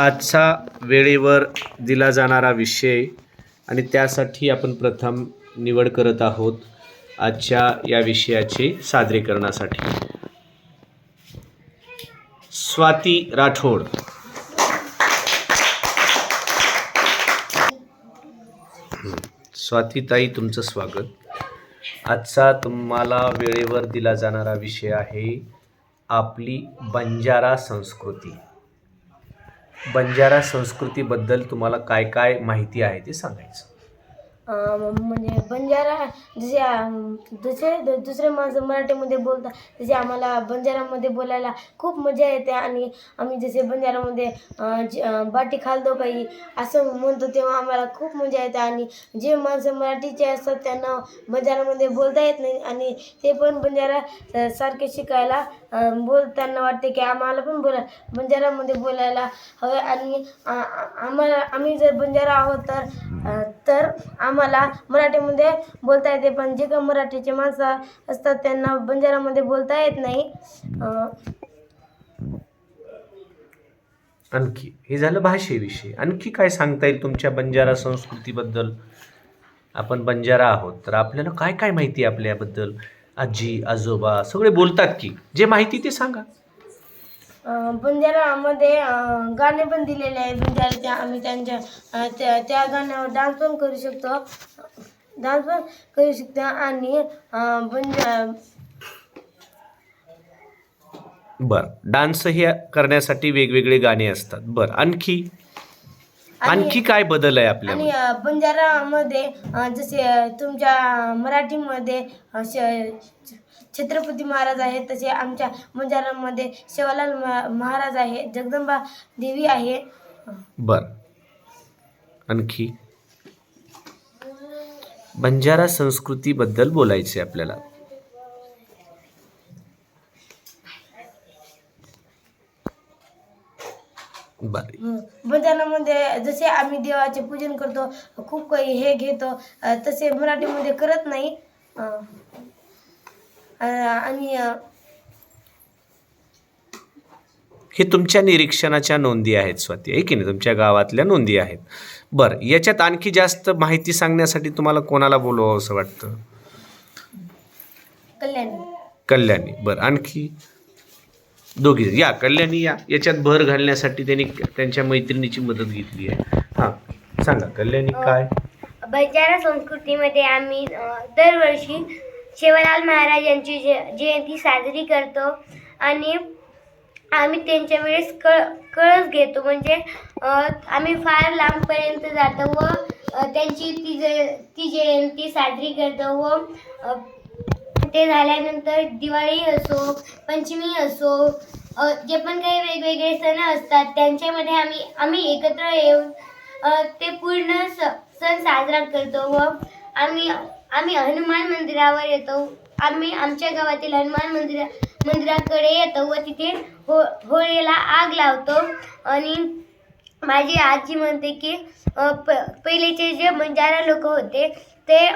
आजचा वेळेवर दिला जाणारा विषय आणि त्यासाठी आपण प्रथम निवड करत आहोत आजच्या या विषयाचे सादरीकरणासाठी. स्वाती राठोड. स्वातीताई तुमचं स्वागत. आजचा तुम्हाला वेळेवर दिला जाणारा विषय आहे आपली बंजारा संस्कृती. बंजारा संस्कृतीबद्दल तुम्हाला काय काय माहिती आहे ते सांगायचं. म्हणजे बंजारा जसे दुसरे दुसरे माणसं मराठीमध्ये बोलतात तसे आम्हाला बंजारामध्ये बोलायला खूप मजा येते आणि आम्ही जसे बंजारामध्ये बाटी खालतो काही असं म्हणतो तेव्हा आम्हाला खूप मजा येते आणि जे माणसं मराठीचे असतात त्यांना बंजारामध्ये बोलता येत नाही आणि ते पण बंजारा सारखे शिकायला बोलताना वाटते की आम्हाला पण बोला. बंजारामध्ये बोलायला हवे आणि आम्हाला आम्ही जर बंजारा आहोत तर तर आम्हाला मराठीमध्ये बोलता येते. पण जे का मराठीचे माणसं असतात त्यांना बंजारामध्ये बोलता येत नाही. आणखी हे झालं भाषेविषयी. आणखी काय सांगता येईल तुमच्या बंजारा संस्कृतीबद्दल? आपण बंजारा आहोत तर आपल्याला काय काय माहिती आहे आपल्याबद्दल? आजी आजोबा सगळे बोलतात की जे माहिती ते सांगा. बंजारामध्ये गाणे पण दिलेले आहेत बंजाराचे आम्ही त्यांच्या त्या त्या गाण्यावर डान्स पण करू शकतो. डान्स पण करू शकतो. आणि बंजा बर. डान्स हे करण्यासाठी वेगवेगळे गाणे असतात. बर. आणखी? आणखी काय बदल आहे आणि आपल्यामध्ये अ, बंजारामध्ये अ, जसे अ, तुमच्या मराठीमध्ये अ, श- छत्रपती महाराज आहेत तसे आमच्या बंजारामध्ये शिवालाल महा- महाराज आहे जगदंबा देवी आहे. बर. आणखी? बंजारा संस्कृतीबद्दल बोलायचे आपल्याला. बर. बंजारामध्ये जसे आम्ही देवाचे पूजन करतो खूप काही हे घेतो अ, तसे मराठीमध्ये करत नाही. अ, अ, आणि अ, हे तुमच्या निरीक्षणाच्या नोंदी आहेत स्वाती आहे की नाही? तुमच्या गावातल्या नोंदी आहेत. बरं याच्यात आणखी जास्त माहिती सांगण्यासाठी तुम्हाला कोणाला बोलवावं असं वाटतं? कल्याणी. कल्याणी. बरं आणखी? दोघी या कल्याणी या. याच्यात भर घालण्यासाठी त्यांनी त्यांच्या मैत्रिणीची मदत घेतली आहे. हां सांगा कल्याणी काय? बंजारा संस्कृतीमध्ये आम्ही दरवर्षी शिवलाल महाराज यांची जय जयंती साजरी करतो आणि आम्ही त्यांच्या वेळेस कळ कळस घेतो. म्हणजे आम्ही फार लांबपर्यंत जातो व त्यांची ती जय ती जयंती साजरी करतो व ते झाल्यानंतर दिवाळी असो पंचमी असो जे पण काही वेगवेगळे सण असतात त्यांच्यामध्ये आम्ही आम्ही एकत्र येऊन ते पूर्ण स सण साजरा करतो व आम्ही आम्ही हनुमान मंदिरावर येतो. आम्ही आमच्या गावातील हनुमान मंदिरा मंदिराकडे येतो व तिथे हो होळीला आग लावतो. आणि माझी आजी म्हणते की प पहिलेचे जे बंजारा लोक होते ते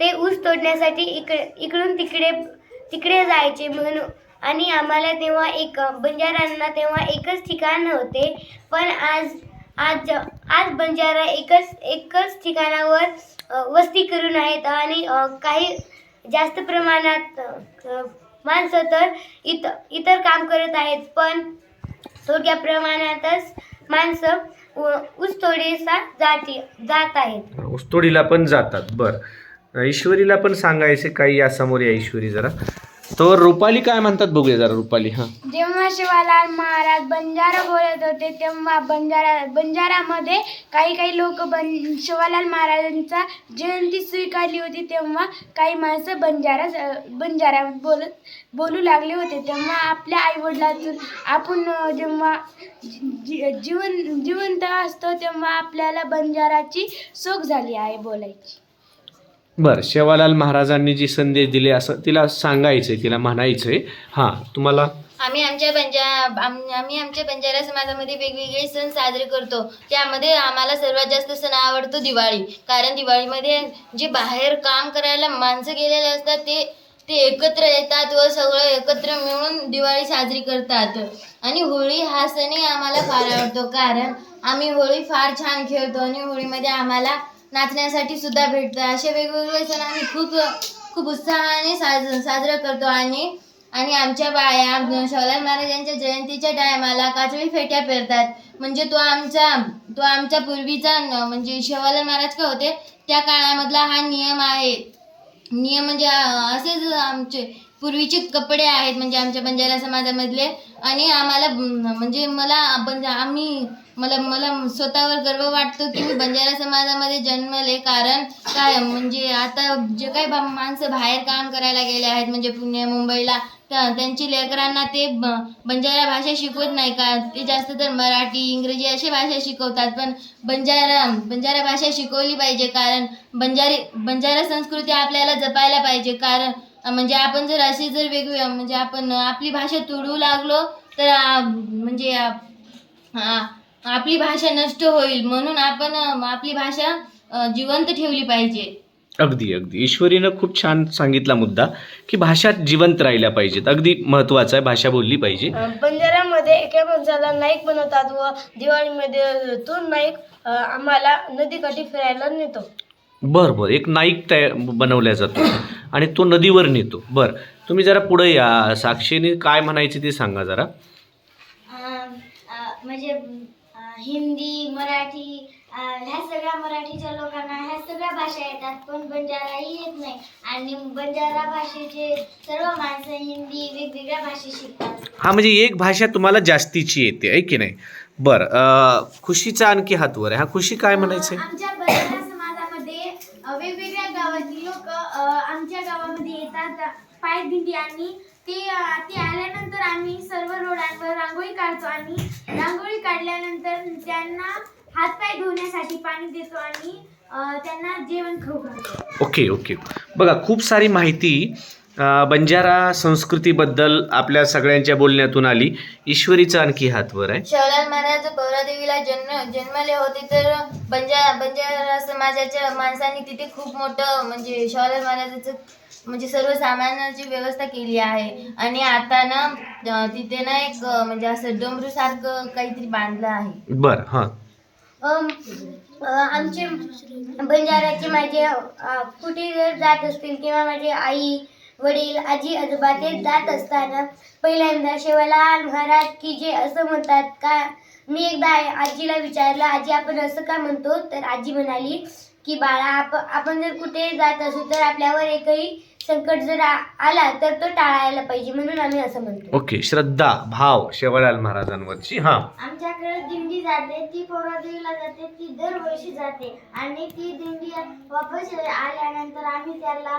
ते ऊस तोडण्यासाठी इकडे इकडून तिकडे तिकडे जायचे म्हणून. आणि आम्हाला तेव्हा एक बंजारांना तेव्हा एकच ठिकाण होते पण आज आज आज बंजारा एकच एकच ठिकाणावर वस्ती करून आहेत. आणि काही जास्त प्रमाणात माणसं तर इत इतर काम करत आहेत. पण थोड्या प्रमाणातच माणसं ऊस तोडीसा जाती जात आहेत. ऊसतोडीला पण जातात. बरं. ईश्वरीला पण सांगायचे काही या समोर या ईश्वरी जरा. तर रुपाली काय म्हणतात बघूया जरा रुपाली हा. जेव्हा शिवालाल महाराज बंजारा बोलत होते तेव्हा बंजारा बंजारामध्ये काही काही लोक बन शिवालाल महाराजांचा जयंती स्वीकारली होती तेव्हा काही माणसं बंजारा बंजारा बोलत बोलू लागले होते. तेव्हा आपल्या आईवडिलातून आपण जेव्हा जी- जीवन जिवंत असतो तेव्हा आपल्याला बंजाराची सोख झाली आहे बोलायची. बरं शेवालाल महाराजांनी जी संदेश दिले असं तिला सांगायचंय तिला म्हणायचंय. हां तुम्हाला? आम्ही आमच्या बंजा आम- आम्ही आमच्या बंजारा समाजामध्ये वेगवेगळे सण साजरे करतो. त्यामध्ये आम्हाला सर्वात जास्त सण आवडतो दिवाळी. कारण दिवाळीमध्ये जे बाहेर काम करायला माणसं गेलेले असतात ते ते एकत्र येतात व सगळं एकत्र मिळून दिवाळी साजरी करतात. आणि होळी हा सणही आम्हाला फार आवडतो. कारण आम्ही होळी फार छान खेळतो आणि होळीमध्ये आम्हाला नाचण्यासाठी सुद्धा भेटतं असे वेगवेगळे सण आम्ही खूप खूप उत्साहाने साज साजरा करतो आणि आणि आमच्या बाया शिवलाल महाराजांच्या जयंतीच्या टायमाला काचवी फेट्या पेरतात. म्हणजे तो आमचा तो आमच्या पूर्वीचा म्हणजे शिवलाल महाराज का होते त्या काळामधला हा नियम आहे. नियम म्हणजे असेच आमचे पूर्वीचे कपडे आहेत म्हणजे आमच्या बंजारा समाजामधले. आणि आम्हाला म्हणजे मला बंजा आम्ही मला मला स्वतःवर गर्व वाटतो की मी बंजारा समाजामध्ये जन्मले. कारण काय म्हणजे आता जे काही बा- माणसं बाहेर काम करायला गेले आहेत म्हणजे पुणे मुंबईला त्या- त्यांची लेकरांना ते ब- बंजारा भाषा शिकवत नाही का? ते जास्त तर मराठी इंग्रजी अशी भाषा शिकवतात. पण बंजारा बंजारा भाषा शिकवली पाहिजे. कारण बंजारी बंजारा संस्कृती आपल्याला जपायला पाहिजे. कारण म्हणजे आपण जर अशी जर वेगवेगळ्या म्हणजे आपण आपली भाषा तुडवू लागलो तर म्हणजे आपली भाषा नष्ट होईल म्हणून आपण आपली भाषा जिवंत ठेवली पाहिजे. अगदी अगदी. ईश्वरीनं खूप छान सांगितला मुद्दा की भाषा जिवंत राहिल्या पाहिजेत. अगदी महत्त्वाचं आहे भाषा बोलली पाहिजे. अ, बंजारामध्ये एका माणसाला नाईक बनवतात व दिवाळीमध्ये तो नाईक आम्हाला नदीकाठी फिरायला नेतो. बर बर. एक नाईक तयार बनवला जातो आणि तो नदीवर नेतो. बर. तुम्ही जरा पुढे या. साक्षीने काय म्हणायचे ते सांगा जरा. म्हणजे हिंदी मराठी ह्या सगळ्या मराठीच्या लोकांना ह्या सगळ्या भाषा येतात पण बंजाराही येत नाही. आणि बंजारा भाषेचे सर्व माणसं हिंदी वेगवेगळ्या भाषा शिकतात. हा म्हणजे एक भाषा तुम्हाला जास्तीची येते आहे की नाही? बरं खुशीचा आणखी हातवर आहे. हा खुशी काय म्हणायचं आमच्या बंजारा समाजामध्ये अ, वेगवेगळ्या गावातील लोक आमच्या गावामध्ये येतात पायदिंडी आणि ते ते आल्यानंतर आम्ही सर्व रोडांवर रांगोळी काढतो आणि रांगोळी काढल्यानंतर त्यांना हातपाय धुण्यासाठी पाणी देतो आणि त्यांना जेवण खाऊ घालतो. Okay okay. बघा खूप सारी माहिती बंजारा संस्कृतीबद्दल आपल्या सगळ्यांच्या बोलण्यातून आली. ईश्वरीचा आणखी हातवर आहे. शिवलाल महाराज पौरादेवीला जन्म जन्मले होते तर बंजा बंजारा समाजाच्या माणसांनी तिथे खूप मोठं म्हणजे शिवलाल महाराजाचं म्हणजे सर्व सामानाची व्यवस्था केली आहे आणि आता ना तिथे ना एक म्हणजे असं डमरू सारखं काहीतरी बांधलं आहे. बरं हां. आमचे बंजाराचे माझे कुठे जर जात असतील किंवा माझे आई वडील आजी आजोबा ते जात असताना पहिल्यांदा शिवलाल महाराज की जे असं म्हणतात का मी एकदा आजीला विचारलं आजी आपण असं का म्हणतो? तर आजी म्हणाली की बाळा आप आपण जर कुठे जात असू तर आपल्यावर एकही संकट जर आला तर तो टाळायला पाहिजे म्हणून आम्ही असं म्हणतो. ओके श्रद्धा भाव शेवळाल महाराजांवरची हां. आमच्याकडे दिंडी जाते ती पौरादेवीला जाते ती दरवर्षी जाते. आणि ती दिंडी वापस आल्यानंतर आम्ही त्याला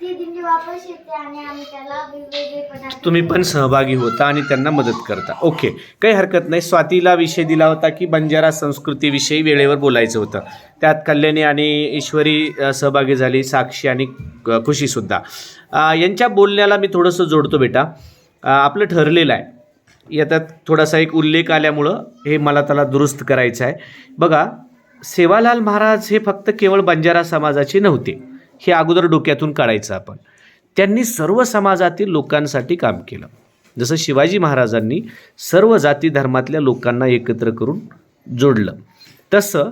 ती दिंडी वापस येते आणि आम्ही त्याला वेगवेगळे पदार्थ तुम्ही पण सहभागी होता आणि त्यांना मदत करता. ओके. काही हरकत नाही. स्वातीला विषय दिला होता की बंजारा संस्कृतीविषयी वेळेवर बोलायचं होतं. त्यात कल्याणी आणि ईश्वरी अ, सहभागी झाली साक्षी आणि खुशीसुद्धा अ, यांच्या बोलण्याला मी थोडंसं जोडतो बेटा. अ, आपलं ठरलेलं आहे. याच्यात थोडासा एक उल्लेख आल्यामुळं हे मला त्याला दुरुस्त करायचं आहे. बघा सेवालाल महाराज हे फक्त केवळ बंजारा समाजाचे नव्हते. हे अगोदर डोक्यातून काढायचं आपण. त्यांनी सर्व समाजातील लोकांसाठी काम केलं. जसं शिवाजी महाराजांनी सर्व जाती धर्मातल्या लोकांना एकत्र करून जोडलं. तसं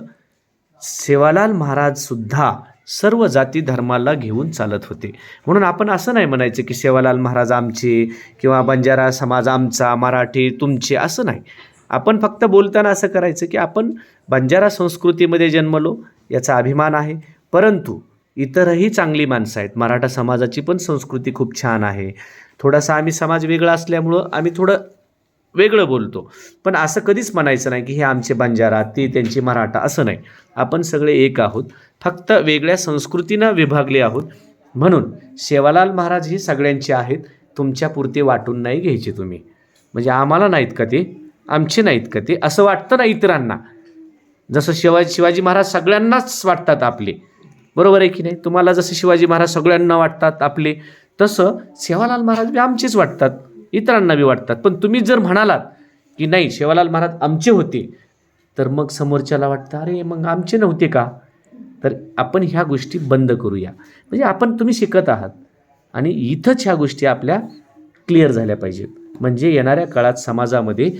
सेवालाल महाराजसुद्धा सर्व जाती धर्माला घेऊन चालत होते. म्हणून आपण असं नाही म्हणायचं की सेवालाल महाराज आमचे किंवा बंजारा समाज आमचा मराठी तुमचे असं नाही. आपण फक्त बोलताना असं करायचं की आपण बंजारा संस्कृतीमध्ये जन्मलो याचा अभिमान आहे. परंतु इतरही चांगली माणसं आहेत. मराठा समाजाची पण संस्कृती खूप छान आहे. थोडासा आम्ही समाज वेगळा असल्यामुळं आम्ही थोडं वेगळं बोलतो. पण असं कधीच म्हणायचं नाही की हे आमचे बंजारा ते त्यांचे मराठा असं नाही. आपण सगळे एक आहोत. फक्त वेगळ्या संस्कृतीनं विभागले आहोत. म्हणून सेवालाल महाराज ही सगळ्यांचे आहेत. तुमच्यापुरते वाटून नाही घ्यायचे तुम्ही. म्हणजे आम्हाला नाहीत का ते? आमचे नाहीत का ते? असं वाटतं ना इतरांना. जसं शिवाजी शिवाजी महाराज सगळ्यांनाच वाटतात आपले. बरोबर आहे की नाही? तुम्हाला जसं शिवाजी महाराज सगळ्यांना वाटतात आपले तसं सेवालाल महाराज बी आमचेच वाटतात इतरांना बी वाटतात. पण तुम्ही जर म्हणालात की नाही सेवालाल महाराज आमचे होते तर मग समोरच्याला वाटतं अरे मग आमचे नव्हते का? तर आपण ह्या गोष्टी बंद करूया. म्हणजे आपण तुम्ही शिकत आहात आणि इथंच ह्या गोष्टी आपल्या क्लिअर झाल्या पाहिजेत. म्हणजे येणाऱ्या काळात समाजामध्ये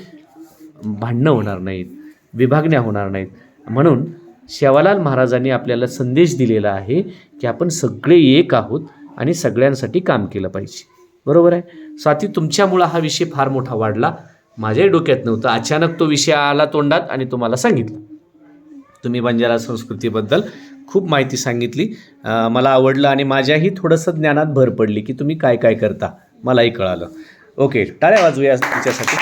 भांडणं होणार नाहीत विभागण्या होणार नाहीत. म्हणून शेवालाल महाराजांनी आपल्याला संदेश दिलेला आहे की आपण सगळे एक आहोत आणि सगळ्यांसाठी काम केलं पाहिजे. बरोबर आहे? स्वाती तुमच्यामुळं हा विषय फार मोठा वाढला. माझ्याही डोक्यात नव्हतं. अचानक तो विषय आला तोंडात आणि तुम्हाला सांगितलं. तुम्ही बंजारा संस्कृतीबद्दल खूप माहिती सांगितली. मला आवडलं आणि माझ्याही थोडंसं ज्ञानात भर पडली की तुम्ही काय काय करता. मलाही कळालं. ओके टाळ्या वाजूया तिच्यासाठी